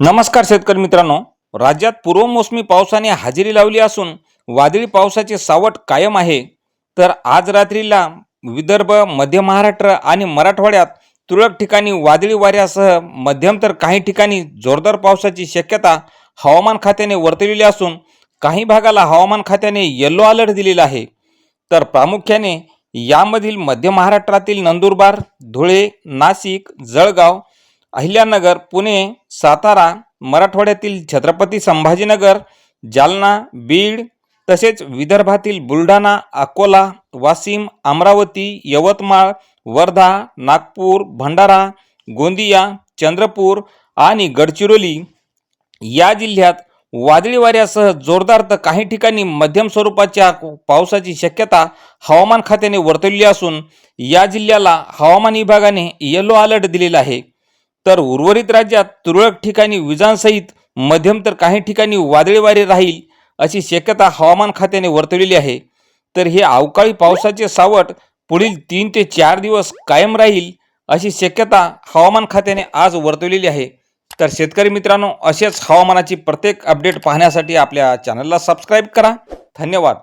नमस्कार शेतकरी मित्रांनो. राज्यात पूर्वमोसमी पावसाने हजेरी लावली असून वादळी पावसाचे सावट कायम आहे. तर आज रात्रीला विदर्भ मध्य महाराष्ट्र आणि मराठवाड्यात तुरळक ठिकाणी वादळी वाऱ्यासह मध्यम तर काही ठिकाणी जोरदार पावसाची शक्यता हवामान खात्याने वर्तविली असून काही भागाला हवामान खात्याने येल्लो अलर्ट दिलेला आहे. तर प्रामुख्याने यामधील मध्य महाराष्ट्रातील नंदुरबार धुळे नाशिक जळगाव अहिल्यानगर पुणे सातारा मराठवाड्यातील छत्रपती संभाजीनगर जालना बीड तसेच विदर्भातील बुलढाणा अकोला वाशिम अमरावती यवतमाळ वर्धा नागपूर भंडारा गोंदिया चंद्रपूर आणि गडचिरोली या जिल्ह्यात वादळी वाऱ्यासह जोरदार तर काही ठिकाणी मध्यम स्वरूपाच्या पावसाची शक्यता हवामान खात्याने वर्तवली असून या जिल्ह्याला हवामान विभागाने येलो अलर्ट दिलेला आहे. तर उर्वरित राज्यात तुरळक ठिकाणी विजांसहित मध्यम तर काही ठिकाणी वादळी वारे राहील अशी शक्यता हवामान खात्याने वर्तवलेली आहे. तर हे अवकाळी पावसाचे सावट पुढील तीन ते चार दिवस कायम राहील अशी शक्यता हवामान खात्याने आज वर्तवलेली आहे. तर शेतकरी मित्रांनो असेच हवामानाची प्रत्येक अपडेट पाहण्यासाठी आपल्या चॅनलला सबस्क्राईब करा. धन्यवाद.